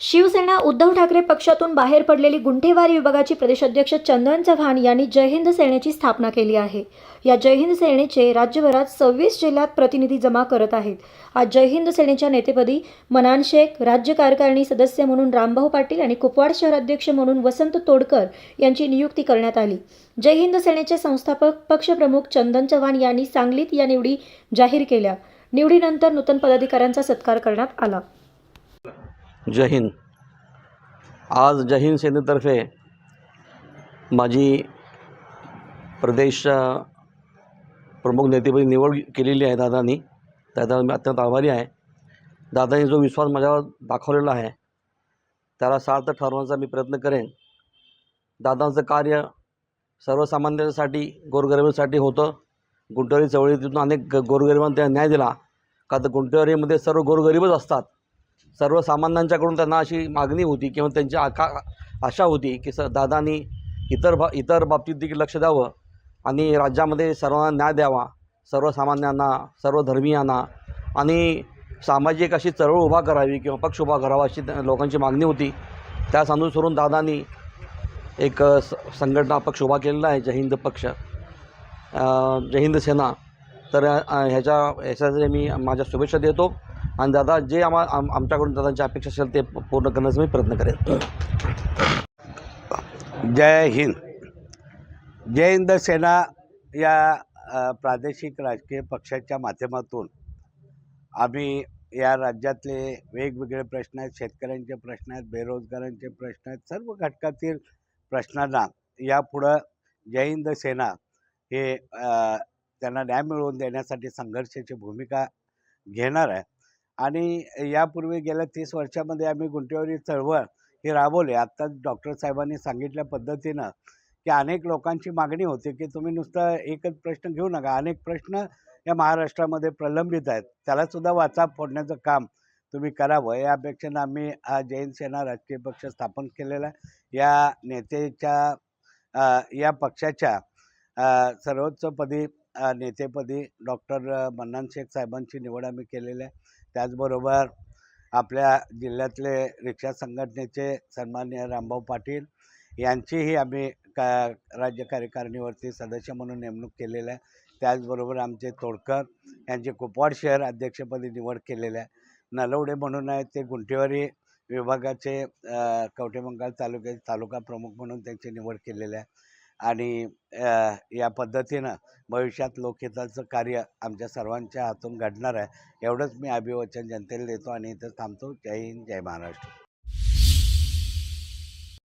शिवसेना उद्धव ठाकरे पक्षातून बाहेर पडलेली गुंठेवारी विभागाची प्रदेशाध्यक्ष चंदन चव्हाण यांनी जय हिंद सेनेची स्थापना केली आहे. या जय हिंद सेनेचे राज्यभरात सव्वीस जिल्ह्यात प्रतिनिधी जमा करत आहेत. आज जय हिंद सेनेच्या नेतेपदी मनान शेख राज्य कार्यकारिणी सदस्य म्हणून रामभाऊ पाटील आणि कुपवाड शहराध्यक्ष म्हणून वसंत तोडकर यांची नियुक्ती करण्यात आली. जय हिंद सेनेचे संस्थापक पक्षप्रमुख चंदन चव्हाण यांनी सांगलीत या निवडी जाहीर केल्या. निवडीनंतर नूतन पदाधिकाऱ्यांचा सत्कार करण्यात आला. जय हिंद. आज जय हिंद सेनेतर्फे माझी प्रदेश प्रमुख नेतेपदी निवड केलेली आहे दादांनी. त्याचा मी अत्यंत आभारी आहे. दादांनी जो विश्वास माझ्यावर दाखवलेला आहे त्याला सार्थ ठरवण्याचा मी प्रयत्न करेन. दादांचं कार्य सर्वसामान्यांसाठी गोरगरिबांसाठी होतं. गुंटवारी चळवळीतून अनेक ग- गोरगरिबांना त्यांना न्याय दिला. का तर गुंटवारीमध्ये सर्व गोरगरिबच असतात. सर्वसामान्यांच्याकडून त्यांना अशी मागणी होती किंवा त्यांची आका आशा होती की स दादांनी इतर भा इतर बाबतीत देखील लक्ष द्यावं आणि राज्यामध्ये सर्वांना न्याय द्यावा सर्वसामान्यांना सर्व धर्मीयांना आणि सामाजिक अशी चळवळ उभा करावी किंवा पक्ष उभा करावा अशी लोकांची मागणी होती. त्यास अनुसरून दादांनी एक स संघटना पक्ष उभा केलेला आहे जय हिंद पक्ष. जय हिंद सेना. तर ह्याच्या ह्याच्यासाठी मी माझ्या शुभेच्छा देतो. आणि दादा जे आम्हा आम आमच्याकडून दादांची अपेक्षा असेल ते पूर्ण करण्याचा मी प्रयत्न करेन. जय हिंद. जय हिंद सेना या प्रादेशिक राजकीय पक्षाच्या माध्यमातून आम्ही या राज्यातले वेगवेगळे प्रश्न आहेत. शेतकऱ्यांचे प्रश्न आहेत बेरोजगारांचे प्रश्न आहेत सर्व घटकातील प्रश्नांना यापुढं जय हिंद सेना हे त्यांना न्याय मिळवून देण्यासाठी संघर्षाची भूमिका घेणार आहे. आणि यापूर्वी गेल्या तीस वर्षामध्ये आम्ही गुंटेवारी चळवळ हे राबवले. आत्ताच डॉक्टर साहेबांनी सांगितल्या पद्धतीनं की अनेक लोकांची मागणी होती की तुम्ही नुसतं एकच प्रश्न घेऊ नका. अनेक प्रश्न या महाराष्ट्रामध्ये प्रलंबित आहेत. त्यालासुद्धा वाचा फोडण्याचं काम तुम्ही करावं. या अपेक्षेनं आम्ही हा जैन सेना राजकीय पक्ष स्थापन केलेला आहे. या नेत्याच्या या पक्षाच्या सर्वोच्चपदी नेतेपदी डॉक्टर मन्नान शेख साहेबांची निवड आम्ही केलेली आहे. त्याचबरोबर आपल्या जिल्ह्यातले रिक्षा संघटनेचे सन्मान्य रामभाऊ पाटील यांचीही आम्ही का राज्य कार्यकारिणीवरती सदस्य म्हणून नेमणूक केलेलं आहे. त्याचबरोबर आमचे तोडकर यांचे कुपवाड शहर अध्यक्षपदी निवड केलेलं आहे. नलवडे म्हणून आहेत ते गुंठेवारी विभागाचे अ, कवठेमंकाळ तालुक्याचे तालुका प्रमुख म्हणून त्यांची निवड केलेली आहे. आणि या पद्धतीनं भविष्यात लोकहिताचं कार्य आमच्या सर्वांच्या हातून घडणार आहे. एवढंच मी अभिवचन जनतेला देतो आणि इथं थांबतो. जय हिंद जय महाराष्ट्र.